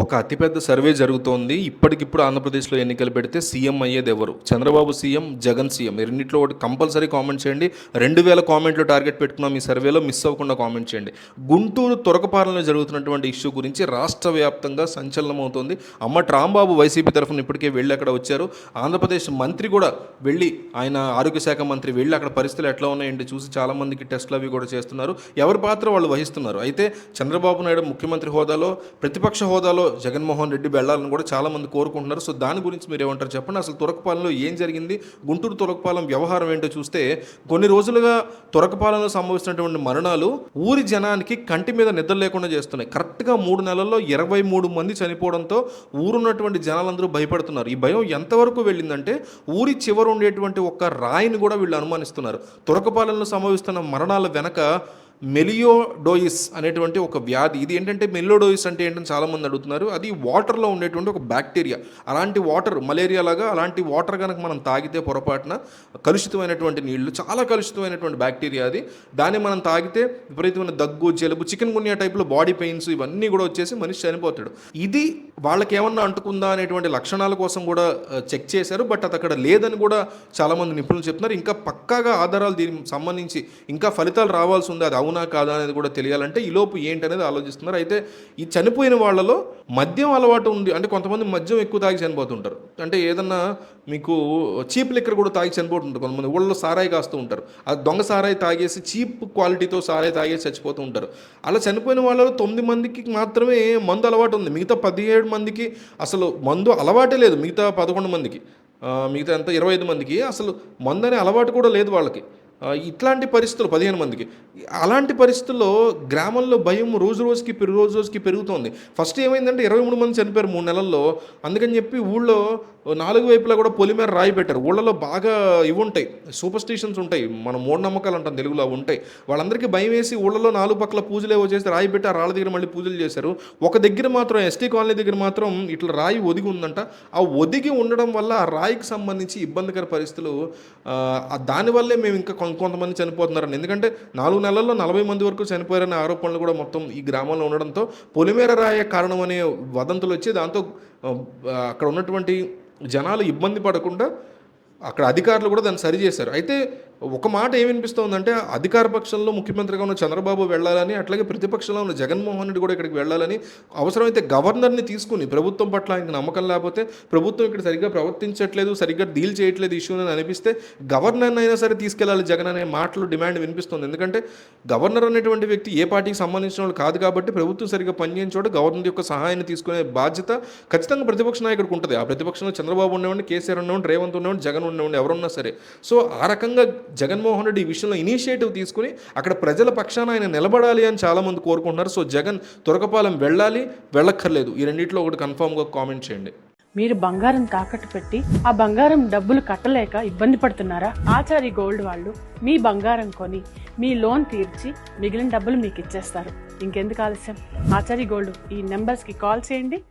ఒక అతిపెద్ద సర్వే జరుగుతోంది. ఇప్పటికిప్పుడు ఆంధ్రప్రదేశ్లో ఎన్నికలు పెడితే సీఎం అయ్యేది ఎవరు? Chandrababu CM Jagan CM. రెండింటిలో ఒకటి కంపల్సరీ కామెంట్ చేయండి. రెండు వేల కామెంట్లు టార్గెట్ పెట్టుకున్నాం ఈ సర్వేలో మిస్ అవ్వకుండా కామెంట్ చేయండి. గుంటూరు తురకపాలనలో జరుగుతున్నటువంటి ఇష్యూ గురించి రాష్ట్ర వ్యాప్తంగా సంచలనం అవుతోంది అమ్మ రాంబాబు వైసీపీ తరఫున ఇప్పటికే వెళ్ళి అక్కడ వచ్చారు. ఆంధ్రప్రదేశ్ మంత్రి కూడా వెళ్ళి ఆయన ఆరోగ్య శాఖ మంత్రి వెళ్ళి అక్కడ పరిస్థితులు ఎట్లా ఉన్నాయండి చూసి చాలామందికి టెస్ట్లు టెస్టులు అవి కూడా చేస్తున్నారు. ఎవరి పాత్ర వాళ్ళు వహిస్తున్నారు? అయితే చంద్రబాబు నాయుడు ముఖ్యమంత్రి హోదాలో ప్రతిపక్ష హోదాలో జగన్మోహన్ రెడ్డి వెళ్ళాలని కూడా చాలామంది కోరుకుంటున్నారు. సో దాని గురించి మీరు ఏమంటారు చెప్పండి? అసలు తురకపాలెంలో ఏం జరిగింది? గుంటూరు తురకపాలెం వ్యవహారం ఏంటో చూస్తే కొన్ని రోజులుగా తురకపాలెంలో సంభవిస్తున్నటువంటి మరణాలు ఊరి జనానికి కంటి మీద నిద్ర లేకుండా చేస్తున్నాయి. కరెక్ట్గా మూడు నెలల్లో ఇరవై మూడు మంది చనిపోవడంతో ఊరున్నటువంటి జనాలందరూ భయపడుతున్నారు. ఈ భయం ఎంతవరకు వెళ్ళిందంటే ఊరి చివర ఉండేటువంటి ఒక్క రాయిని కూడా వీళ్ళు అనుమానిస్తున్నారు. తురకపాలెంలో సంభవిస్తున్న మరణాల వెనక మెలియోడోయిస్ అనేటువంటి ఒక వ్యాధి. ఇది ఏంటంటే మెలియోడోయిస్ అంటే ఏంటని చాలామంది అడుగుతున్నారు. అది వాటర్లో ఉండేటువంటి ఒక బ్యాక్టీరియా. అలాంటి వాటర్ మలేరియా లాగా అలాంటి వాటర్ కనుక మనం తాగితే పొరపాటున కలుషితమైనటువంటి నీళ్ళు చాలా కలుషితమైనటువంటి బ్యాక్టీరియా అది. దాన్ని మనం తాగితే విపరీతమైన దగ్గు జలుబు చికెన్ గున్యా టైప్లో బాడీ పెయిన్స్ ఇవన్నీ కూడా వచ్చేసి మనిషి చనిపోతాడు. ఇది వాళ్ళకి ఏమన్నా అంటుకుందా అనేటువంటి లక్షణాల కోసం కూడా చెక్ చేశారు. బట్ అది అక్కడ లేదని కూడా చాలామంది నిపుణులు చెప్తున్నారు. ఇంకా పక్కాగా ఆధారాలు దీనికి సంబంధించి ఇంకా ఫలితాలు రావాల్సి ఉంది. అది అవునా కాదా అనేది కూడా తెలియాలంటే ఈ లోపు ఏంటనేది ఆలోచిస్తున్నారు. అయితే ఈ చనిపోయిన వాళ్ళలో మద్యం అలవాటు ఉంది. అంటే కొంతమంది మద్యం ఎక్కువ తాగి చనిపోతుంటారు. అంటే ఏదన్నా మీకు చీప్ లిక్కర్ కూడా తాగి చనిపోతుంటారు. కొంతమంది ఊళ్ళో సారాయి కాస్తూ ఉంటారు. ఆ దొంగ సారాయి తాగేసి చీప్ క్వాలిటీతో సారాయి తాగేసి చచ్చిపోతూ ఉంటారు. అలా చనిపోయిన వాళ్ళలో తొమ్మిది మందికి మాత్రమే మందు అలవాటు ఉంది. మిగతా పదిహేడు మందికి అసలు మందు అలవాటే లేదు. మిగతా పదకొండు మందికి మిగతా ఎంత ఇరవై ఐదు మందికి అసలు మందు అనే అలవాటు కూడా లేదు వాళ్ళకి. ఇట్లాంటి పరిస్థితులు పదిహేను మందికి. అలాంటి పరిస్థితుల్లో గ్రామంలో భయం రోజు రోజుకి పెరుగు రోజు రోజుకి పెరుగుతోంది. ఫస్ట్ ఏమైందంటే ఇరవై మూడు మంది చనిపోయారు మూడు నెలల్లో. అందుకని చెప్పి ఊళ్ళో నాలుగు వైపులా కూడా పొలిమేర రాయి పెట్టారు. ఊళ్ళలో బాగా ఇవి ఉంటాయి. సూపర్ స్టిషన్స్ ఉంటాయి. మనం మూఢనమ్మకాలు అంటాం తెలుగులో అవి ఉంటాయి. వాళ్ళందరికీ భయం వేసి ఊళ్ళలో నాలుగు పక్కల పూజలు ఏవో చేసి రాయి పెట్టి ఆ రాళ్ళ దగ్గర మళ్ళీ పూజలు చేశారు. ఒక దగ్గర మాత్రం ఎస్టీ కాలనీ దగ్గర మాత్రం ఇట్లా రాయి ఒదిగి ఉందంట. ఆ ఒదిగి ఉండడం వల్ల ఆ రాయికి సంబంధించి ఇబ్బందికర పరిస్థితులు దానివల్లే మేము ఇంకా ఇంకొంతమంది కొంతమంది చనిపోతున్నారని. ఎందుకంటే నాలుగు నెలల్లో నలభై మంది వరకు చనిపోయారనే ఆరోపణలు కూడా మొత్తం ఈ గ్రామంలో ఉండడంతో పొలిమేర రాయే కారణం అనే వదంతులు వచ్చి దాంతో అక్కడ ఉన్నటువంటి జనాలు ఇబ్బంది పడకుండా అక్కడ అధికారులు కూడా దాన్ని సరిచేశారు. అయితే ఒక మాట ఏమనిపిస్తోందంటే అధికార పక్షంలో ముఖ్యమంత్రిగా ఉన్న చంద్రబాబు వెళ్ళాలని అట్లాగే ప్రతిపక్షంలో ఉన్న జగన్మోహన్ రెడ్డి కూడా ఇక్కడికి వెళ్ళాలని అవసరమైతే గవర్నర్ని తీసుకుని ప్రభుత్వం పట్ల ఆయనకు నమ్మకం లేకపోతే ప్రభుత్వం ఇక్కడ సరిగ్గా ప్రవర్తించట్లేదు సరిగ్గా డీల్ చేయట్లేదు ఇష్యూ అని అనిపిస్తే గవర్నర్ అయినా సరే తీసుకెళ్ళాలి జగన్ అనే మాటలు డిమాండ్ వినిపిస్తుంది. ఎందుకంటే గవర్నర్ అనేటువంటి వ్యక్తి ఏ పార్టీకి సంబంధించిన వాళ్ళు కాదు కాబట్టి ప్రభుత్వం సరిగ్గా పనిచేయని చోట గవర్నర్ యొక్క సహాయాన్ని తీసుకునే బాధ్యత ఖచ్చితంగా ప్రతిపక్ష నాయకుడికి ఉంటుంది. ఆ ప్రతిపక్షంలో చంద్రబాబు ఉండేవాడిని కేసీఆర్ ఉండేవాడిని రేవంత్ ఉండేవాడిని జగన్ ఉండేవాడిని ఎవరున్నా సరే. సో ఆ రకంగా జగన్మోహన్ రెడ్డి ఈ విషయంలో ఇనిషియేటివ్ తీసుకుని అక్కడ ప్రజల పక్షాన ఆయన నిలబడాలి అని చాలామంది కోరుకుంటున్నారు. సో జగన్ తురకపాలెం వెళ్ళాలి వెళ్ళక్కర్లేదు. ఈ రెండింటిలో ఒకటి కన్ఫామ్గా కామెంట్ చేయండి. మీరు బంగారం తాకట్టు పెట్టి ఆ బంగారం డబ్బులు కట్టలేక ఇబ్బంది పడుతున్నారా? ఆచారి గోల్డ్ వాళ్ళు మీ బంగారం కొని మీ లోన్ తీర్చి మిగిలిన డబ్బులు మీకు ఇచ్చేస్తారు. ఇంకెందుకు ఆలస్యం? ఆచారి గోల్డ్ ఈ నెంబర్స్కి కాల్ చేయండి.